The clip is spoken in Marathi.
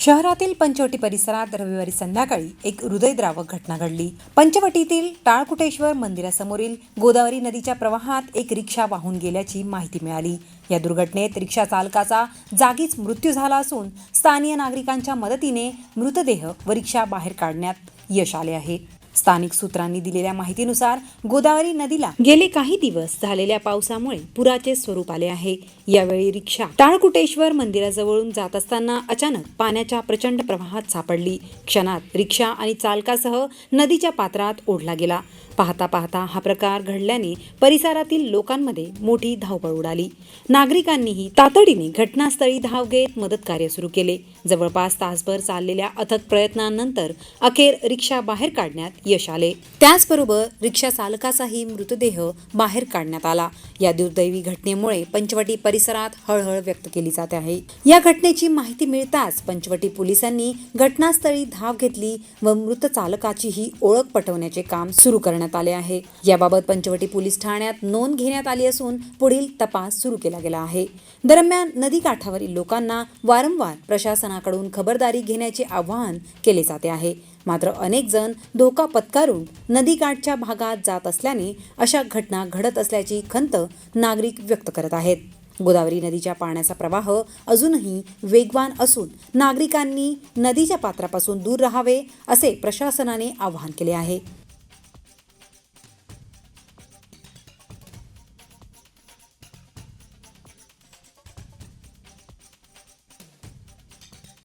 शहरातील पंचवटी परिसरात रविवारी संध्याकाळी एक हृदयद्रावक घटना घडली. पंचवटीतील टाळकुटेश्वर मंदिरासमोरील गोदावरी नदीच्या प्रवाहात एक रिक्षा वाहून गेल्याची माहिती मिळाली. या दुर्घटनेत रिक्षा चालकाचा जागीच मृत्यू झाला असून स्थानीय नागरिकांच्या मदतीने मृतदेह व रिक्षा बाहेर काढण्यात यश आले आहे. स्थानिक सूत्रांनी दिलेल्या माहितीनुसार गोदावरी नदीला गेले काही दिवस झालेल्या पावसामुळे पुराचे स्वरूप आले आहे. यावेळी रिक्षा टाळकुटेश्वर मंदिराजवळून जात असताना अचानक पाण्याच्या प्रचंड प्रवाहात सापडली. क्षणात रिक्षा आणि चालकासह नदीच्या पात्रात ओढला गेला. पाहता पाहता हा प्रकार घडल्याने परिसरातील लोकांमध्ये मोठी धावपळ उडाली. नागरिकांनीही तातडीने घटनास्थळी धाव घेत मदत कार्य सुरू केले. जवळपास तासभर चाललेल्या अथक प्रयत्नांनंतर अखेर रिक्षा बाहेर काढण्यात यश आले. त्याचबरोबर रिक्षा चालकाचाही मृतदेह बाहेर काढण्यात आला. या दुर्दैवी घटनेमुळे पंचवटी परिसरात हळहळ व्यक्त केली जाते आहे. या घटनेची माहिती मिळताच पंचवटी पोलिसांनी घटनास्थळी धाव घेतली व मृत चालकाचीही ओळख पटवण्याचे काम सुरू करण्यात आले आहे. याबाबत पंचवटी पोलीस ठाण्यात नोंद घेण्यात आली असून पुढील तपास सुरू केला गेला आहे. दरम्यान नदीकाठावरील लोकांना वारंवार प्रशासनाकडून खबरदारी घेण्याचे आवाहन केले जाते आहे. मात्र अनेक जण धोका पत्कारून नदीकाठच्या भागात जात असल्याने अशा घटना घडत असल्याची खंत नागरिक व्यक्त करत आहेत. गोदावरी नदीच्या पाण्याचा प्रवाह अजूनही वेगवान असून नागरिकांनी नदीच्या पात्रापासून दूर राहावे असे प्रशासनाने आवाहन केले आहे.